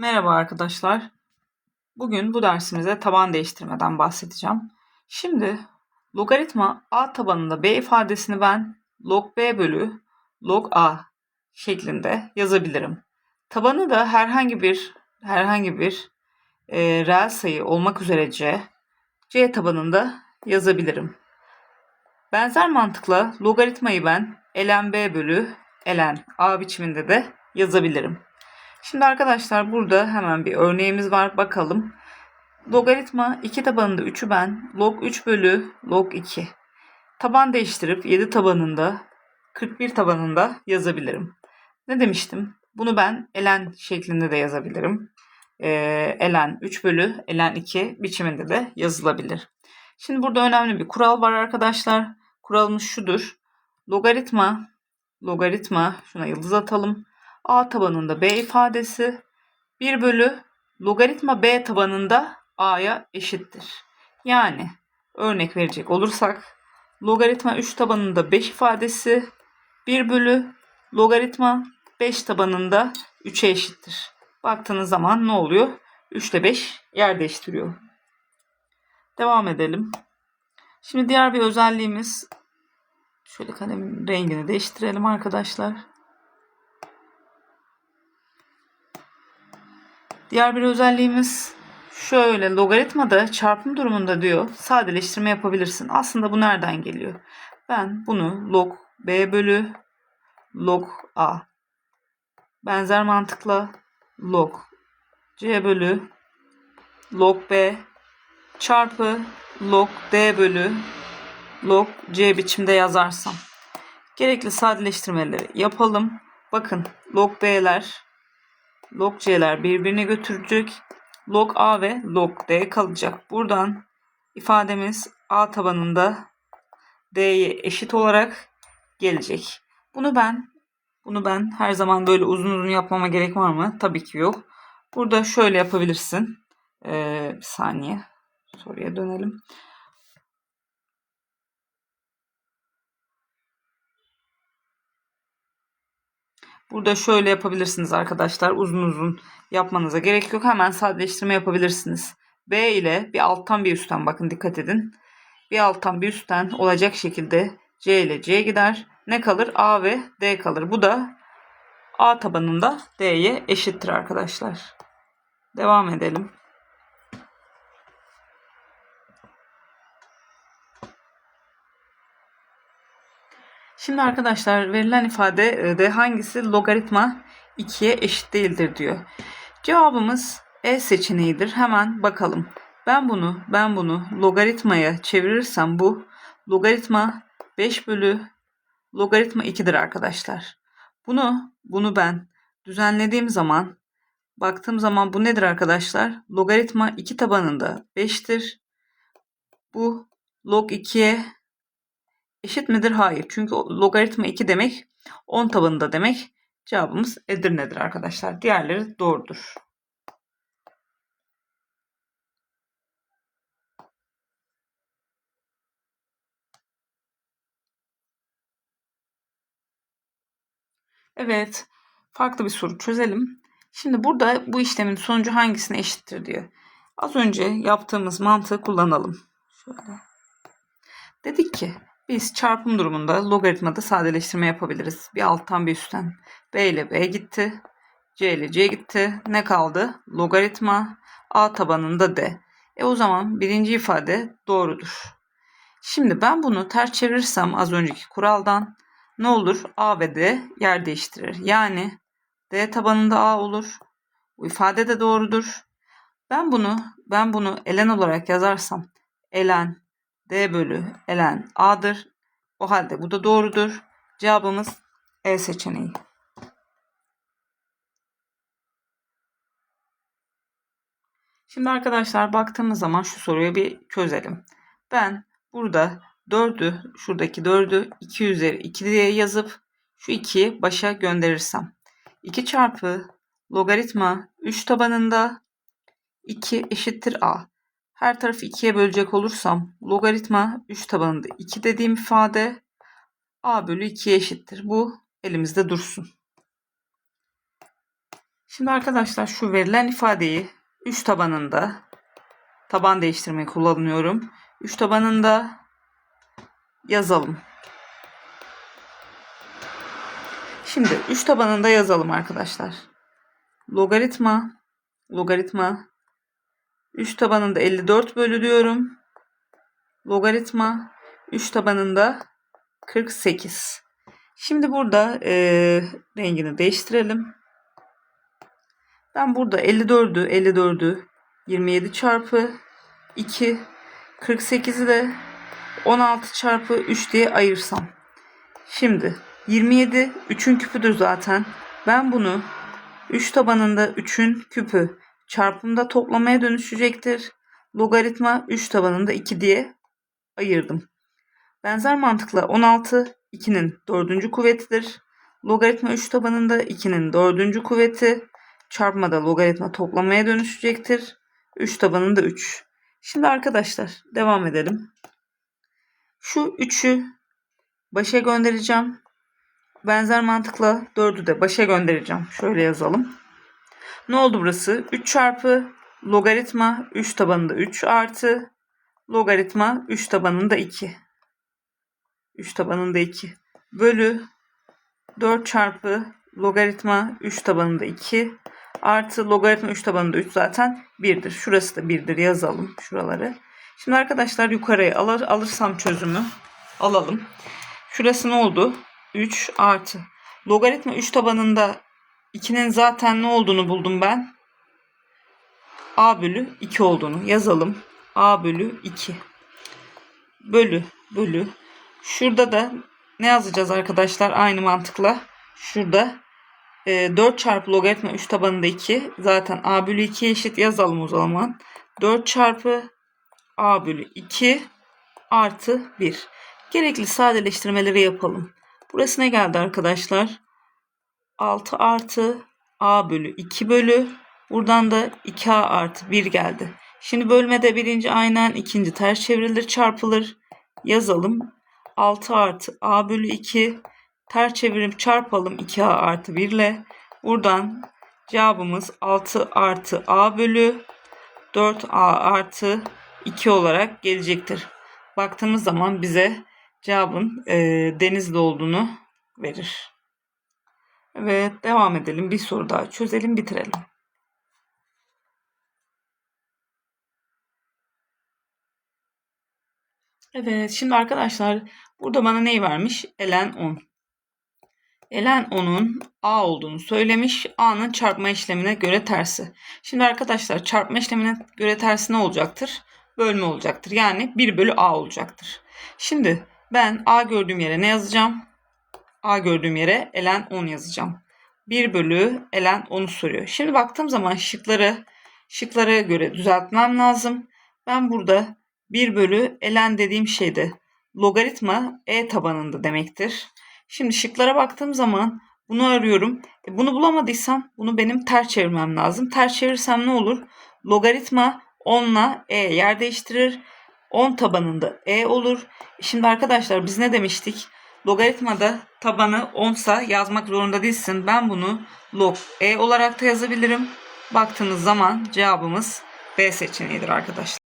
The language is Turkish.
Merhaba arkadaşlar. Bugün bu dersimizde taban değiştirmeden bahsedeceğim. Şimdi logaritma a tabanında b ifadesini ben log b bölü log a şeklinde yazabilirim. Tabanı da herhangi bir herhangi bir e, reel sayı olmak üzere c, c tabanında yazabilirim. Benzer mantıkla logaritmayı ben ln b bölü ln a biçiminde de yazabilirim. Şimdi arkadaşlar burada hemen bir örneğimiz var. Bakalım. Logaritma 2 tabanında 3'ü ben log 3 bölü log 2. Taban değiştirip 7 tabanında 41 tabanında yazabilirim. Ne demiştim? Bunu ben ln şeklinde de yazabilirim. Ee, ln 3 bölü ln 2 biçiminde de yazılabilir. Şimdi burada önemli bir kural var arkadaşlar. Kuralımız şudur. Logaritma logaritma şuna yıldız atalım a tabanında b ifadesi 1 bölü logaritma b tabanında a'ya eşittir. Yani örnek verecek olursak logaritma 3 tabanında 5 ifadesi 1 bölü logaritma 5 tabanında 3'e eşittir. Baktığınız zaman ne oluyor? 3 ile 5 yer değiştiriyor. Devam edelim. Şimdi diğer bir özelliğimiz şöyle kalemin rengini değiştirelim arkadaşlar. Diğer bir özelliğimiz şöyle logaritmada çarpım durumunda diyor sadeleştirme yapabilirsin. Aslında bu nereden geliyor? Ben bunu log b bölü log a benzer mantıkla log c bölü log b çarpı log d bölü log c biçimde yazarsam. Gerekli sadeleştirmeleri yapalım. Bakın log b'ler log c'ler birbirini götürecek. Log a ve log d kalacak. Buradan ifademiz a tabanında d'ye eşit olarak gelecek. Bunu ben bunu ben her zaman böyle uzun uzun yapmama gerek var mı? Tabii ki yok. Burada şöyle yapabilirsin. Ee, bir saniye. Soruya dönelim. Burada şöyle yapabilirsiniz arkadaşlar. Uzun uzun yapmanıza gerek yok. Hemen sadeleştirme yapabilirsiniz. B ile bir alttan bir üstten bakın dikkat edin. Bir alttan bir üstten olacak şekilde C ile C gider. Ne kalır? A ve D kalır. Bu da A tabanında D'ye eşittir arkadaşlar. Devam edelim. Şimdi arkadaşlar verilen ifade de hangisi logaritma 2'ye eşit değildir diyor. Cevabımız E seçeneğidir. Hemen bakalım. Ben bunu ben bunu logaritmaya çevirirsem bu logaritma 5 bölü logaritma 2'dir arkadaşlar. Bunu bunu ben düzenlediğim zaman baktığım zaman bu nedir arkadaşlar? Logaritma 2 tabanında 5'tir. Bu log 2'ye Eşit midir? Hayır. Çünkü logaritma 2 demek 10 tabanında demek. Cevabımız Edirne'dir arkadaşlar. Diğerleri doğrudur. Evet. Farklı bir soru çözelim. Şimdi burada bu işlemin sonucu hangisine eşittir diyor. Az önce yaptığımız mantığı kullanalım. Şöyle. Dedik ki biz çarpım durumunda logaritmada sadeleştirme yapabiliriz. Bir alttan bir üstten. B ile B gitti. C ile C gitti. Ne kaldı? Logaritma A tabanında D. E o zaman birinci ifade doğrudur. Şimdi ben bunu ters çevirirsem az önceki kuraldan ne olur? A ve D yer değiştirir. Yani D tabanında A olur. Bu ifade de doğrudur. Ben bunu ben bunu ln olarak yazarsam ln D bölü ln A'dır. O halde bu da doğrudur. Cevabımız E seçeneği. Şimdi arkadaşlar baktığımız zaman şu soruyu bir çözelim. Ben burada 4'ü şuradaki 4'ü 2 üzeri 2 diye yazıp şu 2'yi başa gönderirsem 2 çarpı logaritma 3 tabanında 2 eşittir a. Her tarafı 2'ye bölecek olursam logaritma 3 tabanında 2 dediğim ifade a bölü 2'ye eşittir. Bu elimizde dursun. Şimdi arkadaşlar şu verilen ifadeyi 3 tabanında taban değiştirmeyi kullanıyorum. 3 tabanında yazalım. Şimdi 3 tabanında yazalım arkadaşlar. Logaritma logaritma 3 tabanında 54 bölü diyorum. Logaritma 3 tabanında 48. Şimdi burada e, rengini değiştirelim. Ben burada 54'ü 54'ü 27 çarpı 2 48'i de 16 çarpı 3 diye ayırsam. Şimdi 27 3'ün küpüdür zaten. Ben bunu 3 tabanında 3'ün küpü çarpımda toplamaya dönüşecektir. Logaritma 3 tabanında 2 diye ayırdım. Benzer mantıkla 16 2'nin dördüncü kuvvetidir. Logaritma 3 tabanında 2'nin dördüncü kuvveti çarpmada logaritma toplamaya dönüşecektir. 3 tabanında 3. Şimdi arkadaşlar devam edelim. Şu 3'ü başa göndereceğim. Benzer mantıkla 4'ü de başa göndereceğim. Şöyle yazalım. Ne oldu burası? 3 çarpı logaritma 3 tabanında 3 artı logaritma 3 tabanında 2. 3 tabanında 2 bölü 4 çarpı logaritma 3 tabanında 2 artı logaritma 3 tabanında 3 zaten 1'dir. Şurası da 1'dir yazalım şuraları. Şimdi arkadaşlar yukarıya alır, alırsam çözümü alalım. Şurası ne oldu? 3 artı. Logaritma 3 tabanında 2'nin zaten ne olduğunu buldum ben. A bölü 2 olduğunu yazalım. A bölü 2. Bölü bölü. Şurada da ne yazacağız arkadaşlar aynı mantıkla. Şurada e, 4 çarpı logaritma 3 tabanında 2. Zaten A bölü 2 eşit yazalım o zaman. 4 çarpı A bölü 2 artı 1. Gerekli sadeleştirmeleri yapalım. Burası ne geldi arkadaşlar? 6 artı A bölü 2 bölü. Buradan da 2A artı 1 geldi. Şimdi bölmede birinci aynen ikinci ters çevrilir çarpılır. Yazalım. 6 artı A bölü 2 ters çevirip çarpalım 2A artı 1 ile. Buradan cevabımız 6 artı A bölü 4A artı 2 olarak gelecektir. Baktığımız zaman bize cevabın e, denizli olduğunu verir. Evet devam edelim. Bir soru daha çözelim bitirelim. Evet şimdi arkadaşlar burada bana neyi vermiş? Elen 10. Elen 10'un A olduğunu söylemiş. A'nın çarpma işlemine göre tersi. Şimdi arkadaşlar çarpma işlemine göre tersi ne olacaktır? Bölme olacaktır. Yani 1 bölü A olacaktır. Şimdi ben A gördüğüm yere ne yazacağım? A gördüğüm yere elen 10 yazacağım. 1 bölü elen 10'u soruyor. Şimdi baktığım zaman şıkları şıklara göre düzeltmem lazım. Ben burada 1 bölü elen dediğim şeyde logaritma e tabanında demektir. Şimdi şıklara baktığım zaman bunu arıyorum. E bunu bulamadıysam bunu benim ters çevirmem lazım. Ters çevirsem ne olur? Logaritma 10 ile e yer değiştirir. 10 tabanında e olur. Şimdi arkadaşlar biz ne demiştik? Logaritmada tabanı 10 sa yazmak zorunda değilsin. Ben bunu log e olarak da yazabilirim. Baktığınız zaman cevabımız B seçeneğidir arkadaşlar.